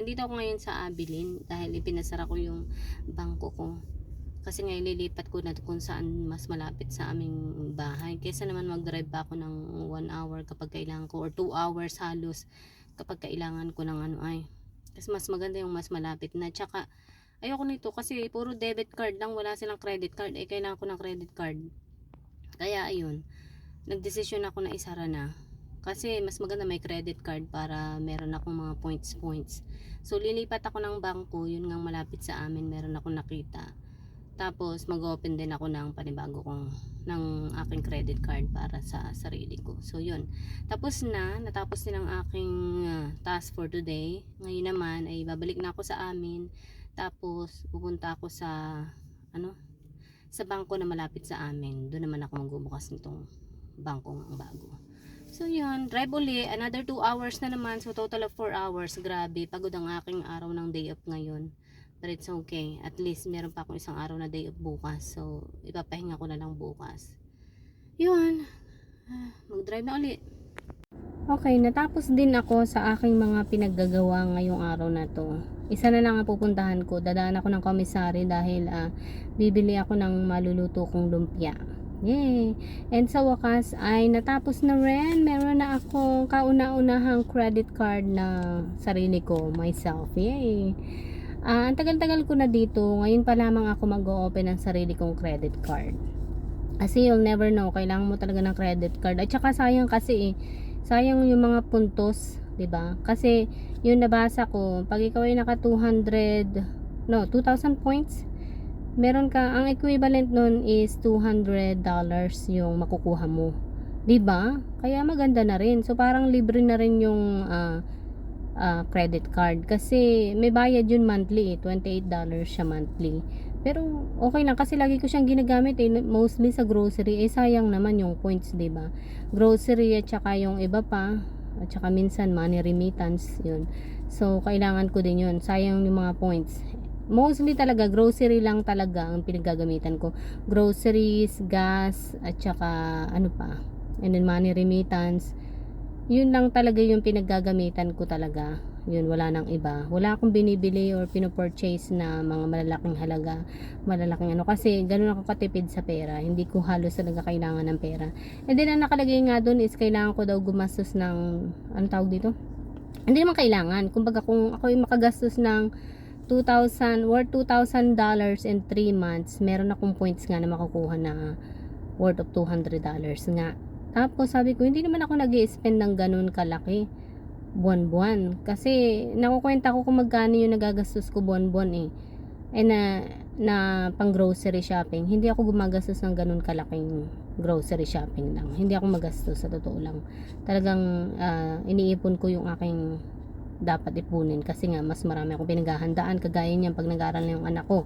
Nandito ako ngayon sa Abilin dahil ipinasara ko yung bangko ko. Kasi nga ililipat ko na kung saan mas malapit sa aming bahay. Kesa naman mag-drive pa ako ng 1 hour kapag kailangan ko or 2 hours halos kapag kailangan ko ng ano ay. Kasi mas maganda yung mas malapit na. Tsaka ayoko nito kasi puro debit card lang wala silang credit card. Eh kailangan ko ng credit card. Kaya ayun, nagdesisyon ako na isara na. Kasi mas maganda may credit card para meron akong mga points points. So lilipat ako ng bangko, yun nga malapit sa amin, meron akong nakita. Tapos mag-open din ako ng panibago kong ng aking credit card para sa sarili ko. So yun. Tapos na, natapos din ang aking ah, task for today. Ngayon naman ay babalik na ako sa amin. Tapos pupunta ako sa ano? Sa bangko na malapit sa amin. Doon naman ako magbubukas nitong bangkong bago. So yun, drive uli, another 2 hours na naman, so total of 4 hours, grabe, pagod ang aking araw ng day off ngayon. But it's okay, at least meron pa akong isang araw na day off bukas, so ipapahinga ko na lang bukas. Yun, mag-drive na uli. Okay, natapos din ako sa aking mga pinaggagawa ngayong araw na to. Isa na lang ang pupuntahan ko, dadaan ako ng komisari dahil ah, bibili ako ng maluluto kong lumpia. Yay! And sa wakas ay natapos na rin. Meron na akong kauna-unahang credit card na sarili ko, myself. Yay! Ah, ang tagal-tagal ko na dito. Ngayon pa lamang ako mag-open ng sarili kong credit card. Kasi you'll never know, kailangan mo talaga ng credit card. At saka sayang kasi eh, sayang yung mga puntos, ba? Kasi yung nabasa ko, pag ikaw ay naka 200, no, 2,000 points, meron ka, ang equivalent nun is 200 dollars yung makukuha mo. 'Di ba? Kaya maganda na rin. So parang libre na rin yung ah, ah, credit card kasi may bayad yun monthly eh, 28 dollars siya monthly. Pero okay lang kasi lagi ko siyang ginagamit eh, mostly sa grocery. Eh sayang naman yung points, 'di ba? Grocery at saka yung iba pa at saka minsan money remittance, yun. So kailangan ko din yun. Sayang yung mga points mostly talaga grocery lang talaga ang pinaggagamitan ko. Groceries, gas at saka ano pa and then money remittance. Yun lang talaga yung pinaggagamitan ko talaga. Yun wala nang iba. Wala akong binibili or pinopurchase na mga malalaking halaga malalaking ano. Kasi ganun ako katipid sa pera. Hindi ko halos talaga kailangan ng pera. And then ang nakalagay nga doon is kailangan ko daw gumastos ng ano tawag dito? Hindi naman kailangan. Kumbaga kung ako yung makagastos ng 2,000 worth 2,000 dollars in 3 months. Meron akong points nga na makukuha na worth of 200 dollars nga. Tapos sabi ko hindi naman ako nag spend ng ganun kalaki buwan-buwan. Kasi nakukwenta ko kung magkano yung nagagastos ko buwan-buwan eh. Eh na, na pang grocery shopping. Hindi ako gumagastos ng ganun kalaking grocery shopping lang. Hindi ako magastos sa totoo lang. Talagang ah, iniipon ko yung aking dapat ipunin kasi nga mas marami akong pinaghahandaan kagaya niyan pag nag-aaral na yung anak ko.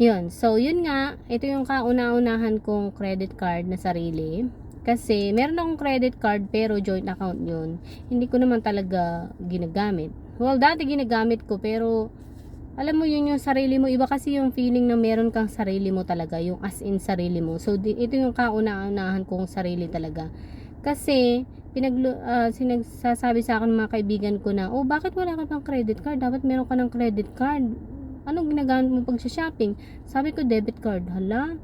Yun. So yun nga ito yung kauna-unahan kong credit card na sarili. Kasi meron akong credit card pero joint account yun. Hindi ko naman talaga ginagamit. Well dati ginagamit ko pero alam mo yun yung sarili mo. Iba kasi yung feeling na meron kang sarili mo talaga yung as in sarili mo. So ito yung kauna-unahan kong sarili talaga. Kasi pinaglo ah, sinagsasabi sa akin ng mga kaibigan ko na, "Oh, bakit wala ka pang credit card? Dapat meron ka ng credit card. Anong ginagamit mo pag shopping?" Sabi ko, "Debit card." Hala,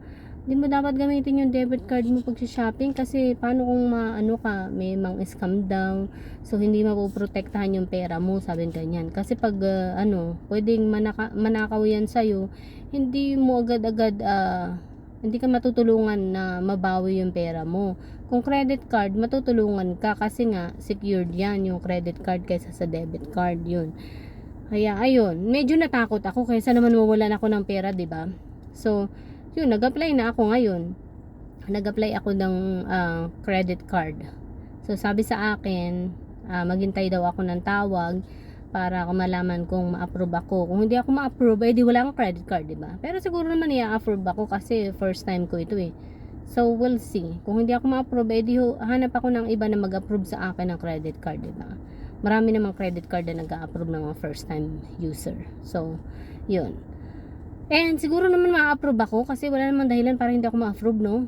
di mo dapat gamitin yung debit card mo pag shopping kasi paano kung maano ka, may mang scam daw. So hindi mapoprotektahan yung pera mo, sabi ganyan. Kasi pag ah, ano, pwedeng manaka, manakaw yan sa'yo, hindi mo agad-agad ah, hindi ka matutulungan na mabawi yung pera mo. Kung credit card, matutulungan ka kasi nga secured yan yung credit card kaysa sa debit card yun. Kaya ayun, medyo natakot ako kaysa naman mawalan ako ng pera, 'di ba? So, yun, nag-apply na ako ngayon. Nag-apply ako ng ah, credit card. So, sabi sa akin, ah, maghintay daw ako ng tawag para ako malaman kung ma-approve ako. Kung hindi ako ma-approve, eh di wala akong credit card, di ba? Pero siguro naman i-approve ako kasi first time ko ito eh. So, we'll see. Kung hindi ako ma-approve, eh di hanap ako ng iba na mag-approve sa akin ng credit card, di ba? Marami namang credit card na nag-approve ng mga first time user. So, yun. And siguro naman ma-approve ako kasi wala namang dahilan para hindi ako ma-approve, no?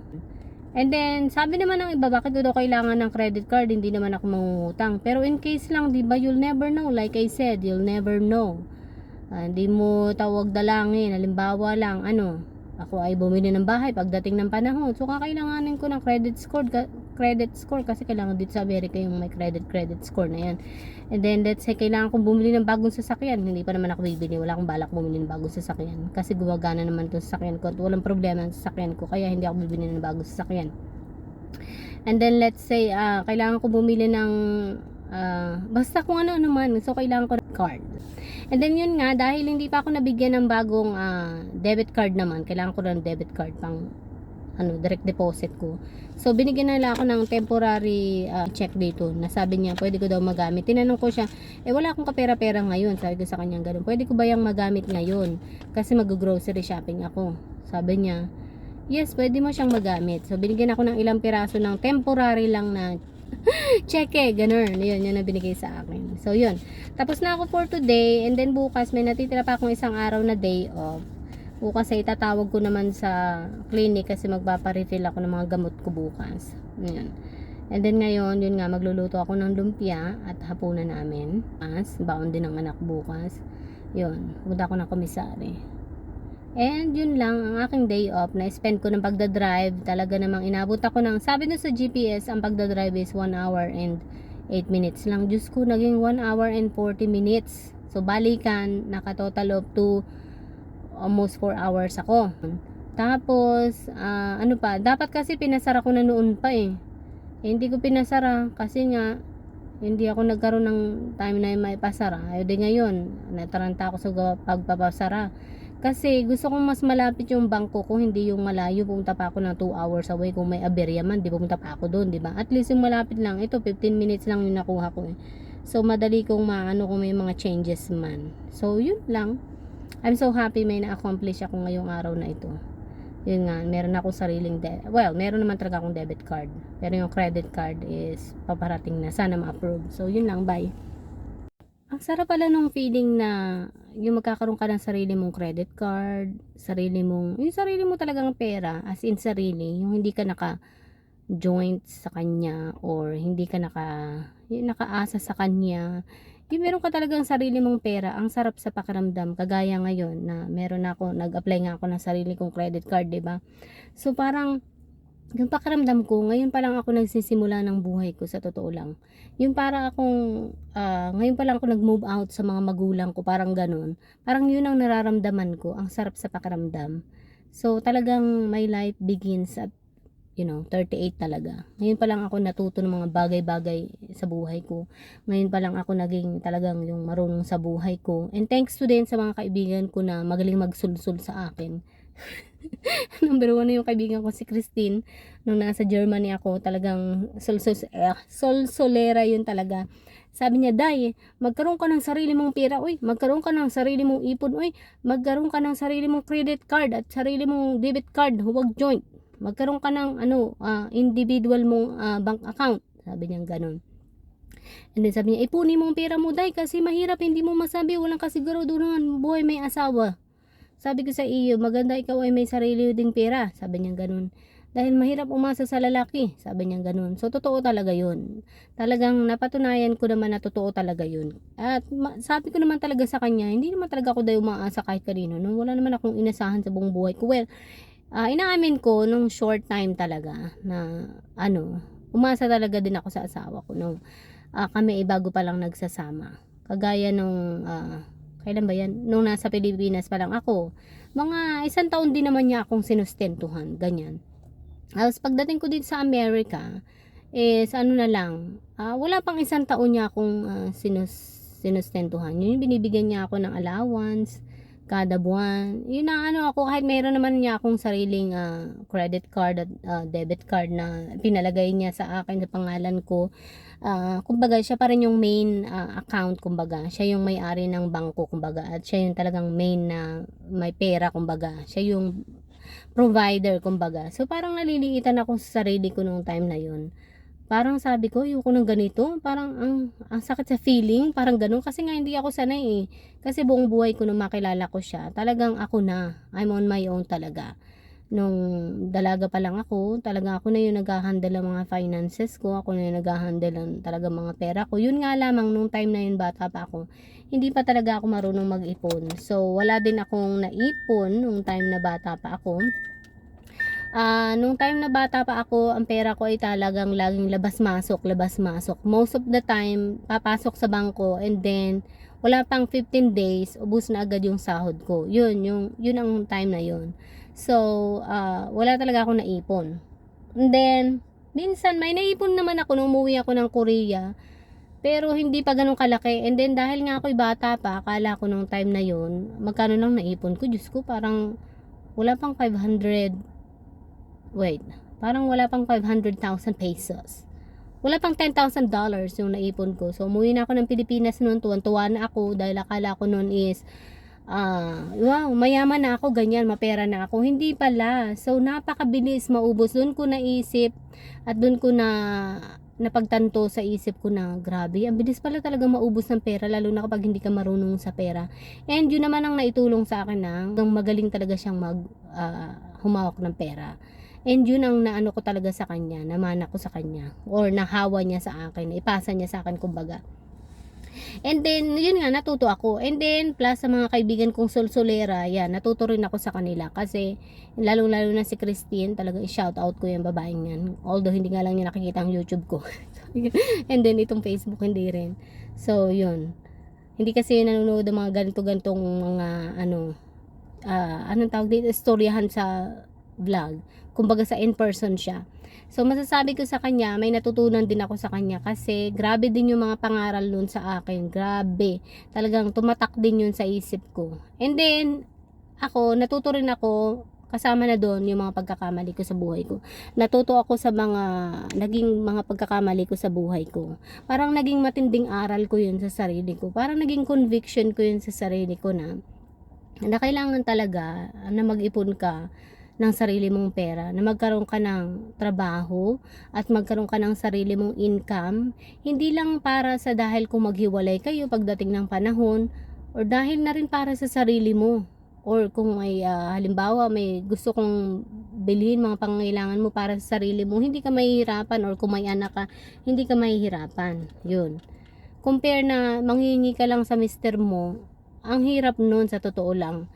And then, sabi naman ng iba, bakit daw kailangan ng credit card? Hindi naman ako mangungutang. Pero in case lang, di ba, you'll never know. Like I said, you'll never know. Ah, hindi mo tawag dalangin. Halimbawa lang, ano, ako ay bumili ng bahay pagdating ng panahon. So, kakailanganin ko ng credit score, credit score kasi kailangan dito sa Amerika yung may credit credit score na yan. And then, let's say, kailangan kong bumili ng bagong sasakyan. Hindi pa naman ako bibili. Wala akong balak bumili ng bagong sasakyan. Kasi gumagana naman itong sasakyan ko at walang problema ang sasakyan ko. Kaya hindi ako bibili ng bagong sasakyan. And then, let's say, ah, kailangan ko bumili ng, ah, basta kung ano naman. So, kailangan ko ng card. And then, yun nga, dahil hindi pa ako nabigyan ng bagong ah, debit card naman, kailangan ko ng debit card pang ano, direct deposit ko. So, binigyan na nila ako ng temporary ah, check dito na sabi niya, pwede ko daw magamit. Tinanong ko siya, eh wala akong kapera-pera ngayon. Sabi ko sa kanya ganun, pwede ko ba yung magamit ngayon? Kasi mag-grocery shopping ako. Sabi niya, yes, pwede mo siyang magamit. So, binigyan ako ng ilang piraso ng temporary lang na cheque, ganun. Yun, yun na binigay sa akin. So, yun. Tapos na ako for today, and then bukas may natitira pa akong isang araw na day off. Bukas ay itatawag ko naman sa clinic kasi magpaparefill ako ng mga gamot ko bukas. Yun. And then ngayon, yun nga, magluluto ako ng lumpia at hapunan namin. As, baon din ng anak bukas. Yun, punta ako ng komisari. And yun lang, ang aking day off na spend ko ng pagdadrive. Talaga namang inabot ako ng, sabi na sa GPS, ang pagdadrive is 1 hour and 8 minutes lang. Diyos ko, naging 1 hour and 40 minutes. So, balikan, naka-total of 2 almost 4 hours ako. Tapos, ah, ano pa, dapat kasi pinasara ko na noon pa eh. Eh, hindi ko pinasara kasi nga, hindi ako nagkaroon ng time na may pasara. Ayaw din ngayon, nataranta ako sa pagpapasara. Kasi gusto kong mas malapit yung bangko ko, hindi yung malayo. Pumunta pa ako ng 2 hours away. Kung may aberya man, di pumunta pa ako doon, di ba? At least yung malapit lang. Ito, 15 minutes lang yung nakuha ko eh. So, madali kong maano kung may mga changes man. So, yun lang. I'm so happy may na-accomplish ako ngayong araw na ito. Yun nga, meron ako sariling de- well, meron naman talaga akong debit card. Pero yung credit card is paparating na. Sana ma-approve. So, yun lang. Bye. Ang sarap pala nung feeling na yung magkakaroon ka ng sarili mong credit card, sarili mong, yung sarili mo talagang pera, as in sarili, yung hindi ka naka joint sa kanya or hindi ka naka nakaasa sa kanya. Yung meron ka talagang sarili mong pera ang sarap sa pakiramdam. Kagaya ngayon na meron ako nag-apply nga ako ng sarili kong credit card 'di ba? So parang yung pakiramdam ko ngayon pa lang ako nagsisimula ng buhay ko sa totoo lang. Yung para akong ah, ngayon pa lang ako nag-move out sa mga magulang ko parang ganun. Parang yun ang nararamdaman ko ang sarap sa pakiramdam. So talagang my life begins at you know, 38 talaga. Ngayon pa lang ako natuto ng mga bagay-bagay sa buhay ko. Ngayon pa lang ako naging talagang yung marunong sa buhay ko. And thanks to din sa mga kaibigan ko na magaling magsulsul sa akin. Number one na yung kaibigan ko si Christine. Nung nasa Germany ako, talagang sulsul, eh, solsolera yun talaga. Sabi niya, Day, magkaroon ka ng sarili mong pera, uy, magkaroon ka ng sarili mong ipon, uy, magkaroon ka ng sarili mong credit card at sarili mong debit card, huwag joint magkaroon ka ng ano, ah, individual mong ah, bank account. Sabi niya ganun. And then sabi niya, ipunin mo ang pera mo, day, kasi mahirap, hindi mo masabi, walang kasiguraduhan, buhay may asawa. Sabi ko sa iyo, maganda ikaw ay may sarili ding pera. Sabi niya ganun. Dahil mahirap umasa sa lalaki. Sabi niya ganun. So, totoo talaga yun. Talagang napatunayan ko naman na totoo talaga yun. At sabi ko naman talaga sa kanya, hindi naman talaga ako dahil umaasa kahit kanino. No? Wala naman akong inasahan sa buong buhay ko. Well, Ah, inaamin ko nung short time talaga na ano, umasa talaga din ako sa asawa ko nung ah, kami ay bago pa lang nagsasama. Kagaya nung ah, kailan ba yan? Nung nasa Pilipinas pa lang ako. Mga isang taon din naman niya akong sinustentuhan, ganyan. Tapos pagdating ko din sa Amerika, is ano na lang, ah, wala pang isang taon niya akong ah, sinus, sinustentuhan. Yun yung binibigyan niya ako ng allowance, kada buwan. Yun na ano ako, kahit mayroon naman niya akong sariling ah, credit card at ah, debit card na pinalagay niya sa akin sa pangalan ko. Ah, kumbaga, siya pa rin yung main ah, account, kumbaga. Siya yung may-ari ng bangko, kumbaga. At siya yung talagang main na may pera, kumbaga. Siya yung provider, kumbaga. So, parang naliliitan ako sa sarili ko nung time na yun. Parang sabi ko, ayoko ng ganito. Parang ang, ang sakit sa feeling. Parang ganun. Kasi nga hindi ako sanay eh. Kasi buong buhay ko nung makilala ko siya, talagang ako na. I'm on my own talaga. nung dalaga pa lang ako, talaga ako na yung nag-handle ng mga finances ko, ako na yung nag-handle ng talaga mga pera ko. Yun nga lamang nung time na yun bata pa ako, hindi pa talaga ako marunong mag-ipon. So wala din akong naipon nung time na bata pa ako. Ah, nung time na bata pa ako, ang pera ko ay talagang laging labas-masok, labas-masok. Most of the time, papasok sa bangko and then wala pang 15 days, ubus na agad yung sahod ko. Yun, yung, yun ang time na yun. So, ah, wala talaga ako naipon. And then, minsan may naipon naman ako nung umuwi ako ng Korea. Pero hindi pa ganun kalaki. And then, dahil nga ako'y bata pa, akala ko nung time na yun, magkano lang naipon ko. Diyos ko, parang wala pang 500, wait, parang wala pang 500,000 pesos. Wala pang $10,000 dollars yung naipon ko. So, umuwi na ako ng Pilipinas noon. Tuwan-tuwa na ako dahil akala ko noon is ah, wow, mayaman na ako, ganyan, mapera na ako. Hindi pala. So, napakabilis maubos. Doon ko naisip at doon ko na napagtanto sa isip ko na grabe, ang bilis pala talaga maubos ng pera lalo na kapag hindi ka marunong sa pera. And yun naman ang naitulong sa akin na magaling talaga siyang mag ah, humawak ng pera. And yun ang naano ko talaga sa kanya, namana ko sa kanya or nahawa niya sa akin, ipasa niya sa akin kumbaga. And then, yun nga, natuto ako. And then, plus sa mga kaibigan kong solsolera, yan, natuto rin ako sa kanila. Kasi, lalong-lalo na si Christine, talaga i-shout out ko yung babaeng yan. Although, hindi nga lang niya nakikita ang YouTube ko. And then, itong Facebook, hindi rin. So, yun. Hindi kasi yun nanonood ng mga ganito-gantong mga, ano, ah, anong tawag dito, istoryahan sa vlog. Kumbaga sa in-person siya. So masasabi ko sa kanya, may natutunan din ako sa kanya kasi grabe din yung mga pangaral nun sa akin. Grabe. Talagang tumatak din yun sa isip ko. And then, ako, natuto rin ako kasama na doon yung mga pagkakamali ko sa buhay ko. Natuto ako sa mga naging mga pagkakamali ko sa buhay ko. Parang naging matinding aral ko yun sa sarili ko. Parang naging conviction ko yun sa sarili ko na na kailangan talaga na mag-ipon ka ng sarili mong pera, na magkaroon ka ng trabaho at magkaroon ka ng sarili mong income, hindi lang para sa dahil kung maghiwalay kayo pagdating ng panahon or dahil na rin para sa sarili mo or kung may ah, halimbawa may gusto kong bilhin mga pangangailangan mo para sa sarili mo, hindi ka mahihirapan or kung may anak ka, hindi ka mahihirapan. Yun. Compare na manghingi ka lang sa mister mo, ang hirap nun sa totoo lang.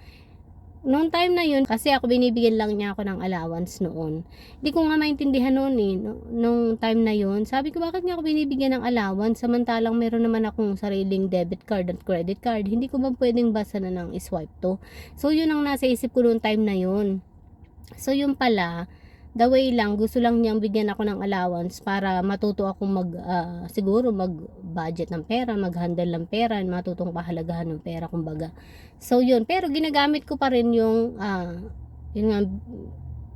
Noong time na yun, kasi ako binibigyan lang niya ako ng allowance noon. Hindi ko nga maintindihan noon eh, no- nung time na yun. Sabi ko, bakit niya ako binibigyan ng allowance samantalang meron naman akong sariling debit card at credit card. Hindi ko ba pwedeng basa na ng swipe to? So yun ang nasa isip ko noong time na yun. So yun pala, the way lang, gusto lang niyang bigyan ako ng allowance para matuto akong mag, ah, siguro mag-budget ng pera, mag-handle ng pera, matutong pahalagahan ng pera, kumbaga. So yun, pero ginagamit ko pa rin yung, ah, yun nga,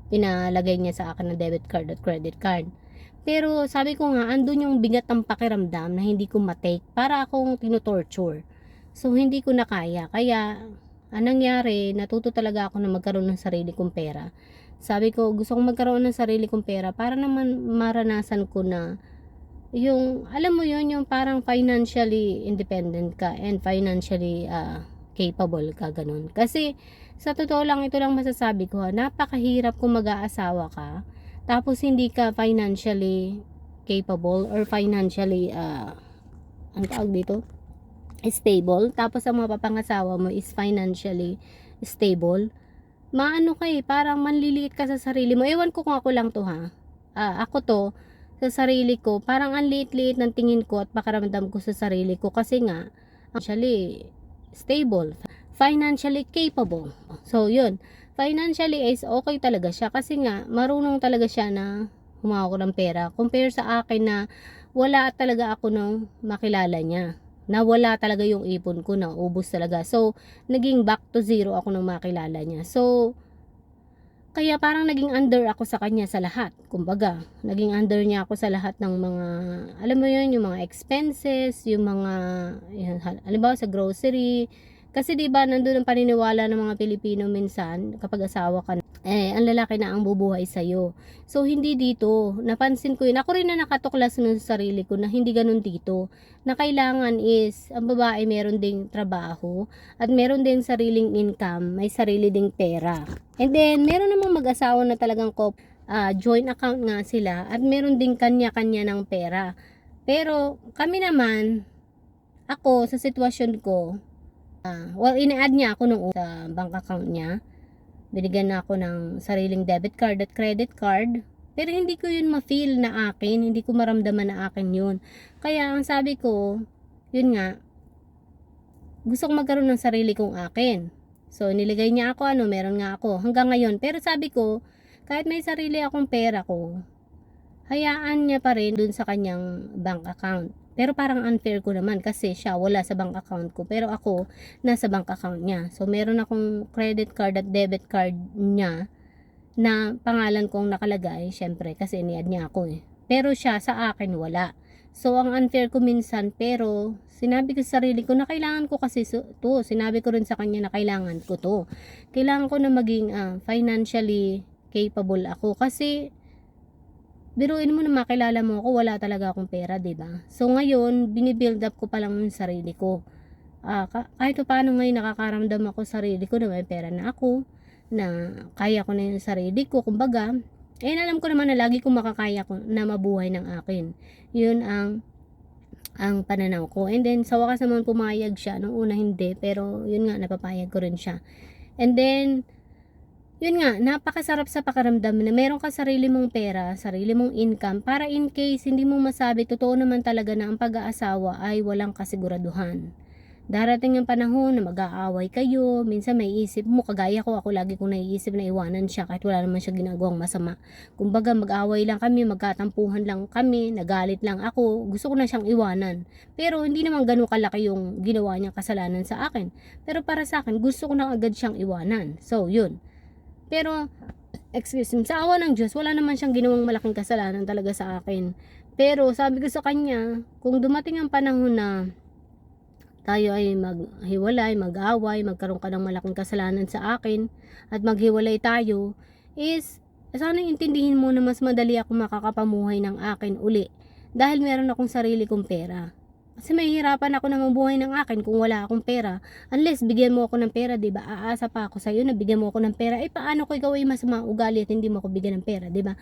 pinalagay niya sa akin na debit card at credit card. Pero sabi ko nga, andun yung bigat ng pakiramdam na hindi ko matake para akong tinutorture. So hindi ko na kaya. Kaya, anong nangyari, natuto talaga ako na magkaroon ng sarili kong pera. Sabi ko, gusto kong magkaroon ng sarili kong pera para naman maranasan ko na yung, alam mo yun, yung parang financially independent ka and financially ah, capable ka, ganun. Kasi, sa totoo lang, ito lang masasabi ko, ha, napakahirap kung mag-aasawa ka, tapos hindi ka financially capable or financially, ah, ang tawag dito? stable, tapos ang mga papangasawa mo is financially stable, maano ka eh, parang manliliit ka sa sarili mo. Ewan ko kung ako lang to ha. Ah, ako to, sa sarili ko, parang ang liit-liit ng tingin ko at pakaramdam ko sa sarili ko kasi nga, actually, stable, financially capable. So, yun. Financially is okay talaga siya kasi nga, marunong talaga siya na humawak ng pera. Compare sa akin na wala talaga ako nung makilala niya. Na wala talaga yung ipon ko na ubos talaga. So, naging back to zero ako nung makilala niya. So, kaya parang naging under ako sa kanya sa lahat. Kumbaga, naging under niya ako sa lahat ng mga, alam mo yun, yung mga expenses, yung mga, yun, hal- halimbawa sa grocery, Kasi 'di ba nandun ang paniniwala ng mga Pilipino minsan kapag asawa ka eh ang lalaki na ang bubuhay sa So hindi dito. Napansin ko 'yun. Ako rin na nakatuklas sa sarili ko na hindi ganun dito. Na kailangan is ang babae meron ding trabaho at meron din sariling income, may sarili ding pera. And then meron namang mag-asawa na talagang kop ah, joint account nga sila at meron ding kanya-kanya ng pera. Pero kami naman ako sa sitwasyon ko Ah, well, ina-add niya ako nung sa bank account niya. Binigyan na ako ng sariling debit card at credit card. Pero hindi ko yun ma-feel na akin. Hindi ko maramdaman na akin yun. Kaya ang sabi ko, yun nga, gusto ko magkaroon ng sarili kong akin. So, niligay niya ako, ano, meron nga ako. Hanggang ngayon. Pero sabi ko, kahit may sarili akong pera ko, hayaan niya pa rin dun sa kanyang bank account. Pero parang unfair ko naman kasi siya wala sa bank account ko. Pero ako, nasa bank account niya. So, meron akong credit card at debit card niya na pangalan kong nakalagay, syempre, kasi ni-add niya ako eh. Pero siya, sa akin, wala. So, ang unfair ko minsan, pero sinabi ko sa sarili ko na kailangan ko kasi to. Sinabi ko rin sa kanya na kailangan ko to. Kailangan ko na maging ah, financially capable ako. Kasi, biruin mo na makilala mo ako, wala talaga akong pera, ba? So ngayon, binibuild up ko pa lang yung sarili ko. Ka- kahit pa paano ngayon nakakaramdam ako sa sarili ko na may pera na ako, na kaya ko na yung sarili ko, kumbaga, eh alam ko naman na lagi kong makakaya ko na mabuhay ng akin. Yun ang ang pananaw ko. And then, sa wakas naman pumayag siya. Nung una hindi, pero yun nga, napapayag ko rin siya. And then, yun nga, napakasarap sa pakaramdam na meron ka sarili mong pera, sarili mong income, para in case hindi mo masabi, totoo naman talaga na ang pag-aasawa ay walang kasiguraduhan. Darating ang panahon na mag-aaway kayo, minsan may isip mo, kagaya ko, ako lagi kong naiisip na iwanan siya kahit wala naman siya ginagawang masama. Kumbaga mag-aaway lang kami, magkatampuhan lang kami, nagalit lang ako, gusto ko na siyang iwanan. Pero hindi naman ganun kalaki yung ginawa niyang kasalanan sa akin. Pero para sa akin, gusto ko na agad siyang iwanan. So, yun. Pero, excuse me, sa awa ng Diyos, wala naman siyang ginawang malaking kasalanan talaga sa akin. Pero, sabi ko sa kanya, kung dumating ang panahon na tayo ay maghiwalay, mag-away, magkaroon ka ng malaking kasalanan sa akin, at maghiwalay tayo, is, sana intindihin mo na mas madali ako makakapamuhay ng akin uli. Dahil meron akong sarili kong pera. Kasi mahihirapan ako na mabuhay ng akin kung wala akong pera. Unless bigyan mo ako ng pera, 'di ba? Aasa pa ako sa iyo na bigyan mo ako ng pera. Eh paano ko ikaw ay masama ugali at hindi mo ako bigyan ng pera, 'di ba?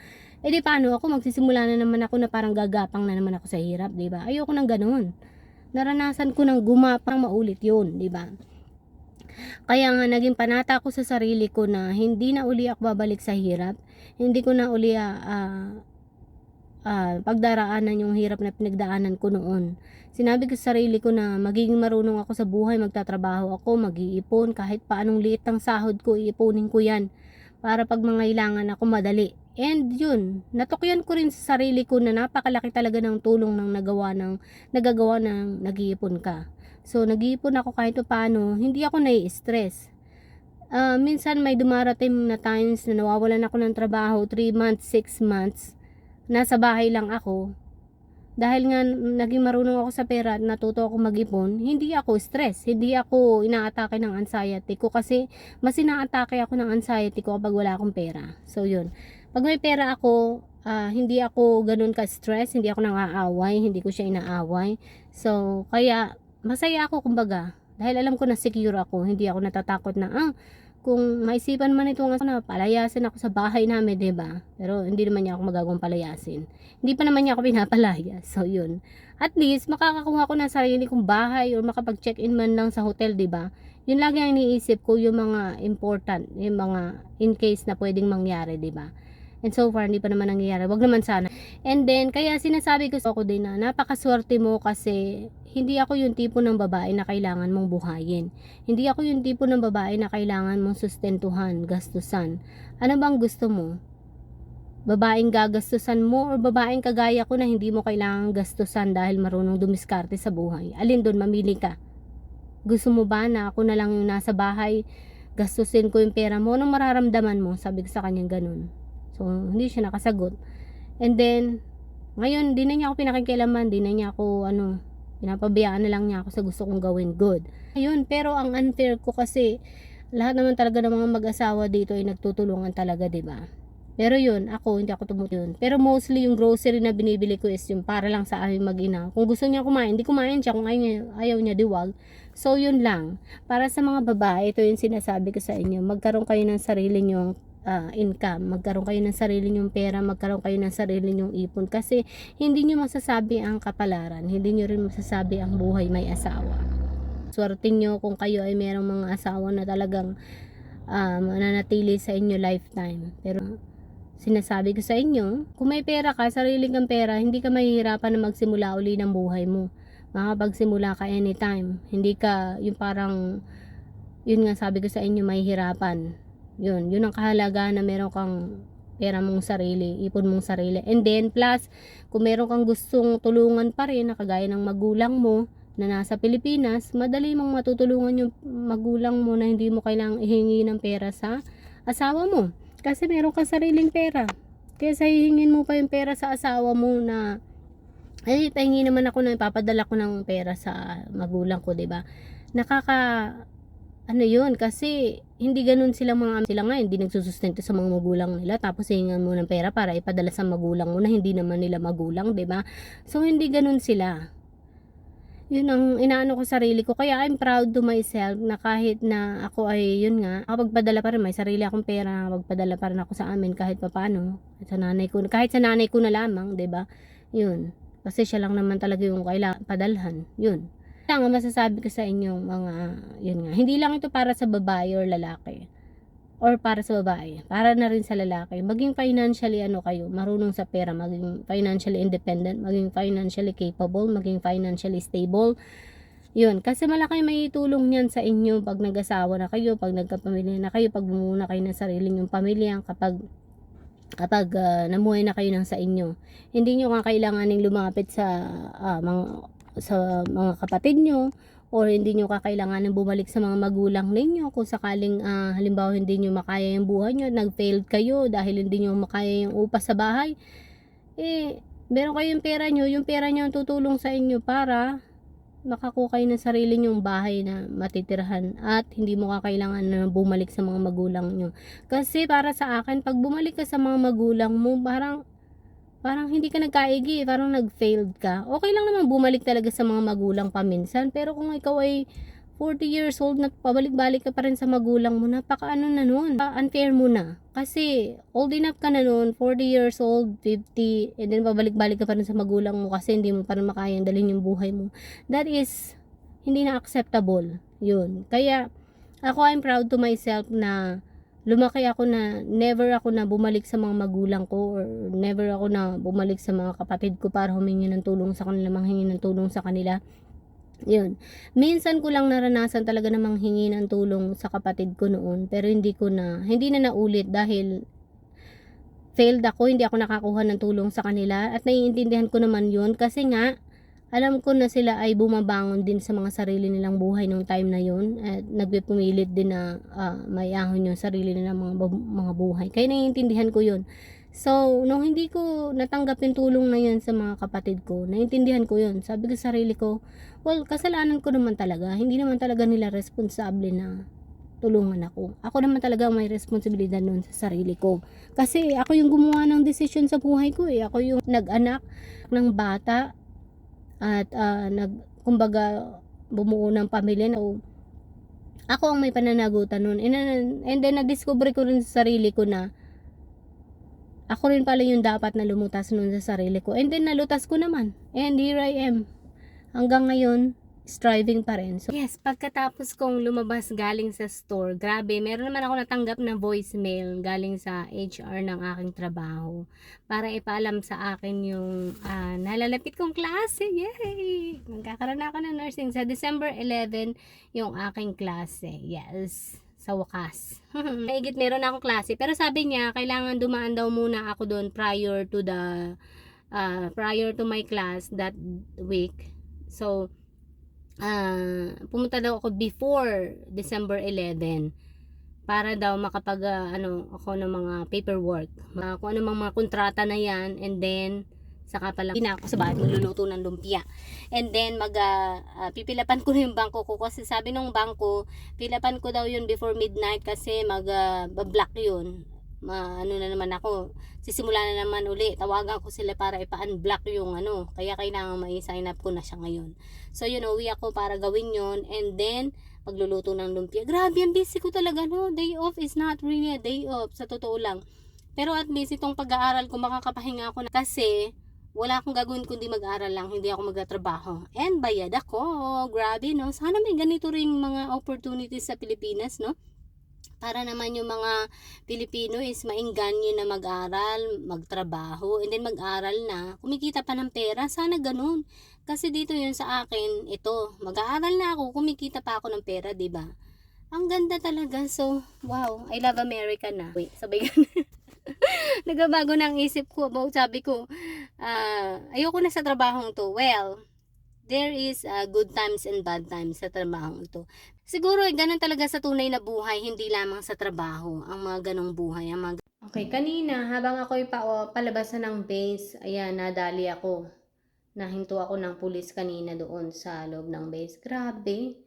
Eh di paano ako magsisimula na naman ako na parang gagapang na naman ako sa hirap, 'di ba? Ayoko nang ganoon. Naranasan ko nang gumapang maulit 'yun, 'di ba? Kaya nga naging panata ko sa sarili ko na hindi na uli ako babalik sa hirap. Hindi ko na uli ah, ah, pagdaraanan yung hirap na pinagdaanan ko noon. Sinabi ko sa sarili ko na magiging marunong ako sa buhay, magtatrabaho ako, mag-iipon, kahit paanong liit ang sahod ko, iipunin ko yan. Para pag mangailangan ako madali. And yun, natukyan ko rin sa sarili ko na napakalaki talaga ng tulong ng nagawa ng, nagagawa ng nag-iipon ka. So, nag-iipon ako kahit pa paano, hindi ako nai-stress. Ah, minsan may dumarating na times na nawawalan ako ng trabaho, 3 months, 6 months, nasa bahay lang ako, dahil nga naging marunong ako sa pera at natuto ako mag-ipon, hindi ako stress, hindi ako inaatake ng anxiety ko kasi mas inaatake ako ng anxiety ko kapag wala akong pera. So yun. Pag may pera ako, ah, hindi ako ganun ka-stress, hindi ako nang-aaway, hindi ko siya inaaway. So kaya masaya ako kumbaga dahil alam ko na secure ako, hindi ako natatakot na ah, kung maisipan man itong ako na palayasin ako sa bahay namin, ba? Pero hindi naman niya ako magagawang palayasin. Hindi pa naman niya ako pinapalaya. So, yun. At least, makakakuha ko ng sarili kong bahay or makapag-check-in man lang sa hotel, ba? Yun lagi ang iniisip ko, yung mga important, yung mga in case na pwedeng mangyari, ba? And so far, hindi pa naman nangyayari. Wag naman sana. And then, kaya sinasabi ko sa ako din na napakaswerte mo kasi hindi ako yung tipo ng babae na kailangan mong buhayin. Hindi ako yung tipo ng babae na kailangan mong sustentuhan, gastusan. Ano bang gusto mo? Babaeng gagastusan mo or babaeng kagaya ko na hindi mo kailangan gastusan dahil marunong dumiskarte sa buhay? Alin doon, mamili ka. Gusto mo ba na ako na lang yung nasa bahay, gastusin ko yung pera mo? Anong mararamdaman mo? Sabi ko sa kanya ganun. So, hindi siya nakasagot. And then, ngayon, di na niya ako pinakikialaman, di na niya ako, ano, Pinapabayaan na lang niya ako sa gusto kong gawin good. Ayun, pero ang unfair ko kasi lahat naman talaga ng mga mag-asawa dito ay nagtutulungan talaga, 'di ba? Pero yun, ako, hindi ako tumutulong. Pero mostly yung grocery na binibili ko is yung para lang sa aming mag-ina. Kung gusto niya kumain, hindi kumain siya. Kung ayaw niya, ayaw niya diwag. So, yun lang. Para sa mga babae, ito yung sinasabi ko sa inyo. Magkaroon kayo ng sarili nyong ah, income. Magkaroon kayo ng sarili nyong pera. Magkaroon kayo ng sarili nyong ipon. Kasi, hindi nyo masasabi ang kapalaran. Hindi nyo rin masasabi ang buhay may asawa. Swerte nyo kung kayo ay merong mga asawa na talagang um, nanatili sa inyo lifetime. Pero, sinasabi ko sa inyo, kung may pera ka, sarili kang pera, hindi ka mahihirapan na magsimula uli ng buhay mo. Makapagsimula ka anytime. Hindi ka yung parang, yun nga sabi ko sa inyo, mahihirapan. Yun, yun ang kahalaga na meron kang pera mong sarili, ipon mong sarili. And then, plus, kung meron kang gustong tulungan pa rin, na kagaya ng magulang mo, na nasa Pilipinas, madali mong matutulungan yung magulang mo na hindi mo kailangang ihingi ng pera sa asawa mo. Kasi meron kang sariling pera. Kaya hihingin mo pa yung pera sa asawa mo na ay pahingi naman ako na ipapadala ko ng pera sa magulang ko, 'di ba? Nakaka ano 'yun kasi hindi ganun sila mga sila nga hindi nagsusustento sa mga magulang nila tapos hihingan mo ng pera para ipadala sa magulang mo na hindi naman nila magulang, 'di ba? So hindi ganun sila yun ang inaano ko sa sarili ko. Kaya I'm proud to myself na kahit na ako ay yun nga, nakapagpadala pa rin, may sarili akong pera, nakapagpadala pa rin ako sa amin kahit papano. Sa nanay ko, kahit sa nanay ko na lamang, 'di ba Yun. Kasi siya lang naman talaga yung kailangan padalhan. Yun. Lang ang masasabi ko sa inyong mga, yun nga, hindi lang ito para sa babae or lalaki. Or para sa babae, para na rin sa lalaki. Maging financially ano kayo, marunong sa pera, maging financially independent, maging financially capable, maging financially stable. Yun, kasi malaki may tulong niyan sa inyo pag nag-asawa na kayo, pag nagkapamilya na kayo, pag bumuo kayo ng sarili nyong pamilya, kapag kapag uh, namuhay na kayo ng sa inyo. Hindi nyo nga kailanganing lumapit sa uh, mga sa mga kapatid nyo or hindi nyo kakailangan ng bumalik sa mga magulang ninyo kung sakaling uh, halimbawa hindi nyo makaya yung buhay nyo, nag-failed kayo dahil hindi nyo makaya yung upa sa bahay, eh, meron kayong pera nyo, yung pera nyo ang tutulong sa inyo para makakuha kayo ng sarili nyong bahay na matitirahan at hindi mo kakailangan na bumalik sa mga magulang nyo. Kasi para sa akin, pag bumalik ka sa mga magulang mo, parang parang hindi ka nagkaigi, parang nag-failed ka. Okay lang naman bumalik talaga sa mga magulang paminsan, pero kung ikaw ay 40 years old na pabalik-balik ka pa rin sa magulang mo, napaka ano na nun, unfair mo na. Kasi old enough ka na nun, 40 years old, 50, and then pabalik-balik ka pa rin sa magulang mo kasi hindi mo pa rin makayang dalhin yung buhay mo. That is, hindi na acceptable. Yun. Kaya, ako I'm proud to myself na lumaki ako na never ako na bumalik sa mga magulang ko or never ako na bumalik sa mga kapatid ko para humingi ng tulong sa kanila, manghingi ng tulong sa kanila. Yun. Minsan ko lang naranasan talaga na manghingi ng tulong sa kapatid ko noon, pero hindi ko na, hindi na naulit dahil failed ako, hindi ako nakakuha ng tulong sa kanila at naiintindihan ko naman yun kasi nga alam ko na sila ay bumabangon din sa mga sarili nilang buhay nung time na yun at nagpumilit din na uh, may ahon yung sarili nilang mga, mga buhay kaya naiintindihan ko yun so nung hindi ko natanggap yung tulong na yun sa mga kapatid ko naiintindihan ko yun sabi ko sa sarili ko well kasalanan ko naman talaga hindi naman talaga nila responsable na tulungan ako. Ako naman talaga may responsibilidad nun sa sarili ko. Kasi ako yung gumawa ng desisyon sa buhay ko eh. Ako yung nag-anak ng bata at uh, nag kumbaga bumuo ng pamilya na ako ang may pananagutan noon and, and then na-discover ko rin sa sarili ko na ako rin pala yung dapat na lumutas noon sa sarili ko. And then nalutas ko naman. And here I am. Hanggang ngayon striving pa rin. So, yes, pagkatapos kong lumabas galing sa store, grabe, meron naman ako natanggap na voicemail galing sa HR ng aking trabaho para ipaalam sa akin yung uh, nalalapit kong klase. Yay! Magkakaroon ako ng nursing sa December 11 yung aking klase. Yes sa wakas. Maigit meron akong klase. Pero sabi niya, kailangan dumaan daw muna ako doon prior to the uh, prior to my class that week. So, uh, pumunta daw ako before December 11 para daw makapag uh, ano ako ng mga paperwork uh, kung ano mga kontrata na yan and then Saka pala pina ako sa bahay magluluto ng lumpia. And then mag ah, ah, pipilapan ko na yung bangko ko kasi sabi nung bangko, pilapan ko daw yun before midnight kasi mag ah, bablock yun. Ma, ano na naman ako, sisimula na naman uli. Tawagan ko sila para ipa-unblock yung ano. Kaya kailangan mai-sign up ko na siya ngayon. So yun, uwi ako para gawin yun. And then, magluluto ng lumpia. Grabe, ang busy ko talaga, no? Day off is not really a day off, sa totoo lang. Pero at least itong pag-aaral ko, makakapahinga ako na kasi wala akong gagawin kundi mag-aral lang, hindi ako magtatrabaho. And bayad ako. Grabe, no? Sana may ganito ring mga opportunities sa Pilipinas, no? Para naman yung mga Pilipino is maingganyo na mag-aral, magtrabaho, and then mag-aral na, kumikita pa ng pera. Sana ganun. Kasi dito yun sa akin, ito, mag-aaral na ako, kumikita pa ako ng pera, ba? Ang ganda talaga. So, wow, I love America na. Wait, sabay ganun. Nagabago na ang isip ko about sabi ko, ah, ayoko na sa trabahong to. Well, there is uh, good times and bad times sa trabahong ito. Siguro eh, ganun talaga sa tunay na buhay, hindi lamang sa trabaho, ang mga ganong buhay. Ang mga... Okay, kanina, habang ako'y pa, o, palabasan ng base, ayan, nadali ako. Nahinto ako ng pulis kanina doon sa loob ng base. Grabe.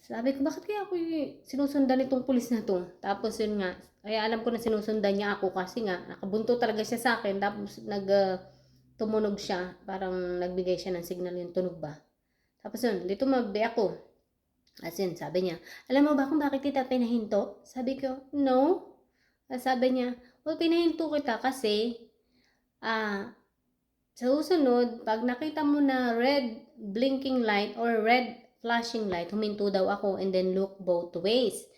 Sabi ko, bakit kaya ako sinusundan itong pulis na to? Tapos yun nga, kaya alam ko na sinusundan niya ako kasi nga, nakabunto talaga siya sa akin. Tapos nag, ah, tumunog siya. Parang nagbigay siya ng signal yung tunog ba. Tapos yun, dito mabi ako. As in, sabi niya, alam mo ba kung bakit kita pinahinto? Sabi ko, no. Sabi niya, well, pinahinto kita kasi, ah, sa susunod, pag nakita mo na red blinking light or red flashing light, huminto daw ako and then look both ways.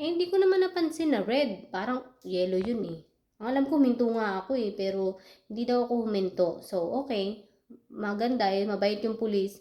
Eh, hindi ko naman napansin na red. Parang yellow yun eh. Ang alam ko, huminto nga ako eh, pero hindi daw ako huminto. So, okay. Maganda eh, mabait yung pulis.